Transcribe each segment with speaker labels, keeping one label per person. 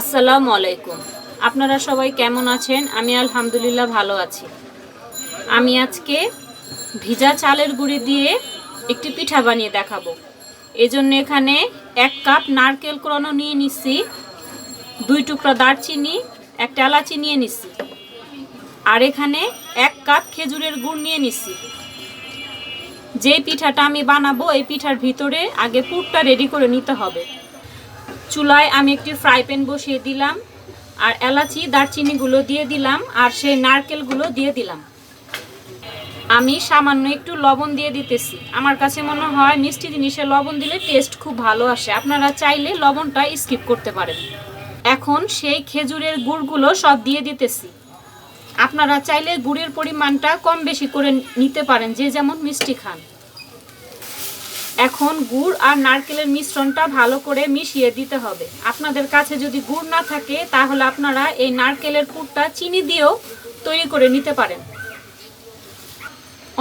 Speaker 1: আসসালামু আলাইকুম। আপনারা সবাই কেমন আছেন? আমি আলহামদুলিল্লাহ ভালো আছি। আমি আজকে ভিজা চালের গুঁড়ি দিয়ে একটি পিঠা বানিয়ে দেখাবো। এজন্য এখানে এক কাপ নারকেল ক্রণ নিয়ে নিচ্ছি দুই টুকরা দারচিনি, একটা এলাচি নিয়ে নিচ্ছি আর এখানে এক কাপ খেজুরের গুড় নিয়ে নিচ্ছি যে পিঠাটা আমি বানাবো, এই পিঠার ভিতরে আগে পুরটা রেডি করে নিতে হবে। চুলায় আমি একটি ফ্রাই প্যান বসিয়ে দিলাম, আর এলাচি, দারচিনিগুলো দিয়ে দিলাম, আর সেই নারকেলগুলো দিয়ে দিলাম। আমি সামান্য একটু লবণ দিয়ে দিতেছি। আমার কাছে মনে হয় মিষ্টি জিনিসে লবণ দিলে টেস্ট খুব ভালো আসে। আপনারা চাইলে লবণটা স্কিপ করতে পারেন। এখন সেই খেজুরের গুড়গুলো সব দিয়ে দিতেছি। আপনারা চাইলে গুড়ের পরিমাণটা কম বেশি করে নিতে পারেন, যে যেমন মিষ্টি খান। এখন গুড় আর নারকেলের মিশ্রণটা ভালো করে মিশিয়ে দিতে হবে। আপনাদের কাছে যদি গুড় না থাকে, তাহলে আপনারা এই নারকেলের পুরটা চিনি দিয়েও তৈরি করে নিতে পারেন।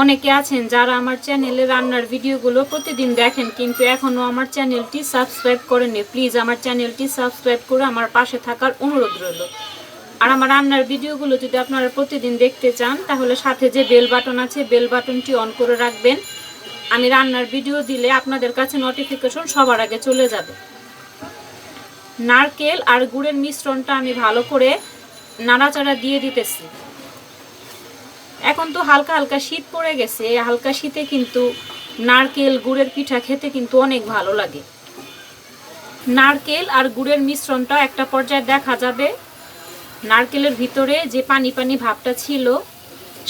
Speaker 1: অনেকে আছেন যারা আমার চ্যানেলে রান্নার ভিডিওগুলো প্রতিদিন দেখেন, কিন্তু এখনও আমার চ্যানেলটি সাবস্ক্রাইব করেননি। প্লিজ আমার চ্যানেলটি সাবস্ক্রাইব করে আমার পাশে থাকার অনুরোধ রইল। আর আমার রান্নার ভিডিওগুলো যদি আপনারা প্রতিদিন দেখতে চান, তাহলে সাথে যে বেল বাটন আছে, বেল বাটনটি অন করে রাখবেন। আমি রান্নার ভিডিও দিলে আপনাদের কাছে নোটিফিকেশন সবার আগে চলে যাবে। নারকেল আর গুড়ের মিশ্রণটা আমি ভালো করে নাড়াচাড়া দিয়ে দিতেছি। এখন তো হালকা হালকা শীত পড়ে গেছে হালকা শীতে কিন্তু নারকেল, গুড়ের পিঠা খেতে কিন্তু অনেক ভালো লাগে। নারকেল আর গুড়ের মিশ্রণটা একটা পর্যায়ে দেখা যাবে। নারকেলের ভিতরে যে পানি পানি ভাবটা ছিল,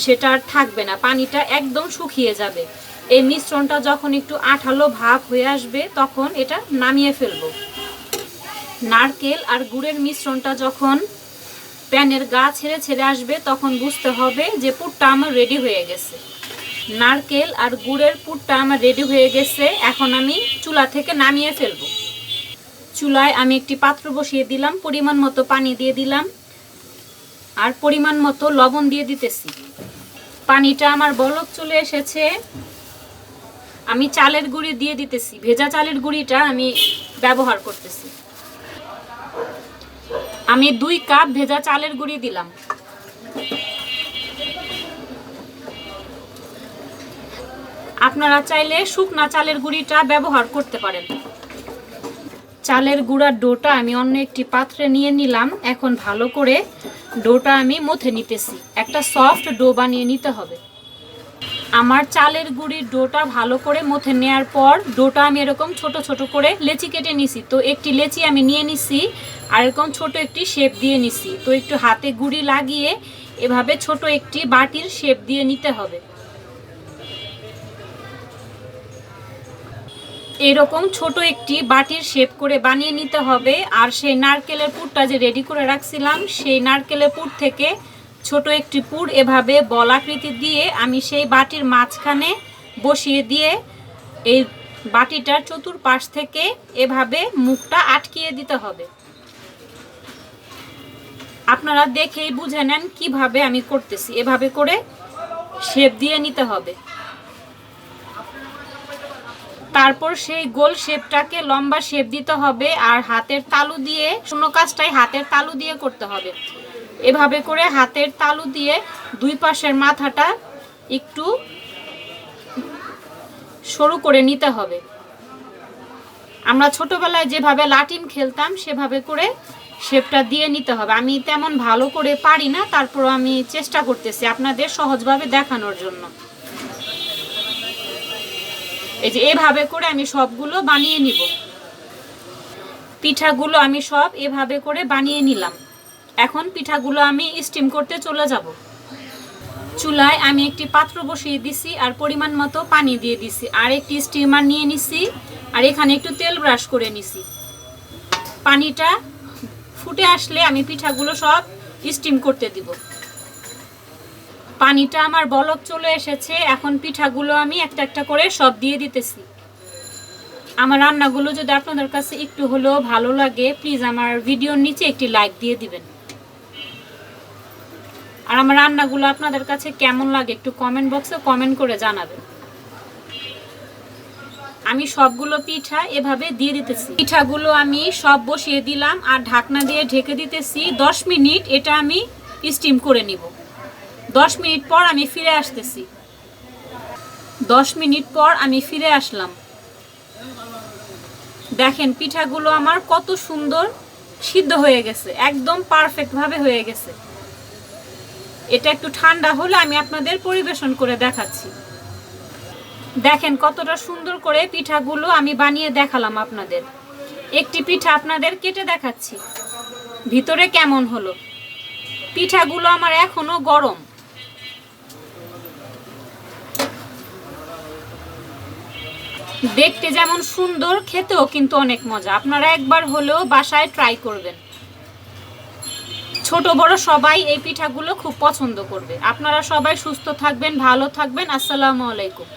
Speaker 1: সেটা আর থাকবে না, পানিটা একদম শুকিয়ে যাবে। এই মিশ্রণটা যখন একটু আঠালো ভাব হয়ে আসবে, তখন এটা নামিয়ে ফেলব। নারকেল আর গুড়ের মিশ্রণটা যখন প্যানের গা ছেড়ে ছেড়ে আসবে, তখন বুঝতে হবে যে পুরটা আমার রেডি হয়ে গেছে। নারকেল আর গুড়ের পুরটা আমার রেডি হয়ে গেছে, এখন আমি চুলা থেকে নামিয়ে ফেলব। চুলায় আমি একটি পাত্র বসিয়ে দিলাম, পরিমাণ মতো পানি দিয়ে দিলাম, আর পরিমাণ মতো লবণ দিয়ে দিতেছি। পানিটা আমার বলক চলে এসেছে। আমি চালের গুঁড়ি দিয়ে দিতেছি। ভেজা চালের গুঁড়িটা আমি ব্যবহার করতেছি। আমি দুই কাপ ভেজা চালের গুঁড়ি দিলাম। আপনারা চাইলে শুকনা চালের গুঁড়িটা ব্যবহার করতে পারেন। চালের গুঁড়ার ডোটা আমি অন্য একটি পাত্রে নিয়ে নিলাম। এখন ভালো করে ডোটা আমি মথে নিতেছি। একটা সফট ডো বানিয়ে নিতে হবে। আমার চালের গুঁড়ির ডোটা ভালো করে মথে নেওয়ার পর ডোটা আমি এরকম ছোট ছোট করে লেচি কেটে নিছি। তো একটি লেচি আমি নিয়ে নিছি আর এরকম ছোট একটি শেপ দিয়ে নিছি। তো একটু হাতে গুঁড়ি লাগিয়ে এভাবে ছোট একটি বাটির শেপ দিয়ে নিতে হবে। এরকম ছোট একটি বাটির শেপ করে বানিয়ে নিতে হবে। আর সেই নারকেলের পুরটা যে রেডি করে রাখছিলাম, সেই নারকেলের পুর থেকে ছোট একটি পুর এভাবে বলাকৃতি দিয়ে আমি সেই বাটির মাঝখানে বসিয়ে দিয়ে এই বাটিটার চতুর্পাশ থেকে এভাবে মুখটা আটকিয়ে দিতে হবে। আপনারা দেখেই বুঝে নেন কীভাবে আমি করতেছি। এভাবে করে শেপ দিয়ে নিতে হবে। তারপর সেই গোল শেপটাকে লম্বা শেপ দিতে হবে আর হাতের তালু দিয়ে শূন্য কাজটাই হাতের তালু দিয়ে করতে হবে। এভাবে করে হাতের তালু দিয়ে দুই পাশের মাথাটা একটু সরু করে নিতে হবে। আমরা ছোটবেলায় যেভাবে লাটিন খেলতাম, সেভাবে করে শেপটা দিয়ে নিতে হবে। আমি তেমন ভালো করে পারি না তারপর আমি চেষ্টা করতেছি আপনাদের সহজভাবে দেখানোর জন্য। এই যে এভাবে করে আমি সবগুলো বানিয়ে নিব। পিঠাগুলো আমি সব এভাবে করে বানিয়ে নিলাম। এখন পিঠাগুলো আমি স্টিম করতে চলে যাব। চুলায় আমি একটি পাত্র বসিয়ে দিছি আর পরিমাণ মতো পানি দিয়ে দিছি। আর একটি স্টিমার নিয়ে নিছি আর এখানে একটু তেল ব্রাশ করে নিছি। পানিটা ফুটে আসলে আমি পিঠাগুলো সব স্টিম করতে দিব। পানিটা আমার বলক চলে এসেছে, এখন পিঠাগুলো আমি একটা একটা করে সব দিয়ে দিতেছি। আমার রান্নাগুলো যদি আপনাদের কাছে একটু হলেও ভালো লাগে প্লিজ আমার ভিডিওর নিচে একটি লাইক দিয়ে দিবেন। আর আমার রান্নাগুলো আপনাদের কাছে কেমন লাগে একটু কমেন্ট বক্সে কমেন্ট করে জানাবেন। আমি সবগুলো পিঠা এভাবে দিয়ে দিতেছি। পিঠাগুলো আমি সব বসিয়ে দিলাম আর ঢাকনা দিয়ে ঢেকে দিতেছি। দশ মিনিট এটা আমি স্টিম করে নিব। দশ মিনিট পর আমি ফিরে আসতেছি। দশ মিনিট পর আমি ফিরে আসলাম। দেখেন পিঠাগুলো আমার কত সুন্দর সিদ্ধ হয়ে গেছে, একদম পারফেক্টভাবে হয়ে গেছে। এটা একটু ঠান্ডা হলে আমি আপনাদের পরিবেশন করে দেখাচ্ছি। দেখেন কতটা সুন্দর করে পিঠাগুলো আমি বানিয়ে দেখালাম আপনাদের। একটি পিঠা আপনাদের কেটে দেখাচ্ছি। ভিতরে কেমন হলো? পিঠাগুলো আমার এখনও গরম। দেখতে যেমন সুন্দর, খেতেও কিন্তু অনেক মজা। আপনারা একবার হলেও বাসায় ট্রাই করবেন। ছোট, বড় সবাই এই পিঠাগুলো খুব পছন্দ করবে। আপনারা সবাই সুস্থ থাকবেন, ভালো থাকবেন। আসসালামু আলাইকুম।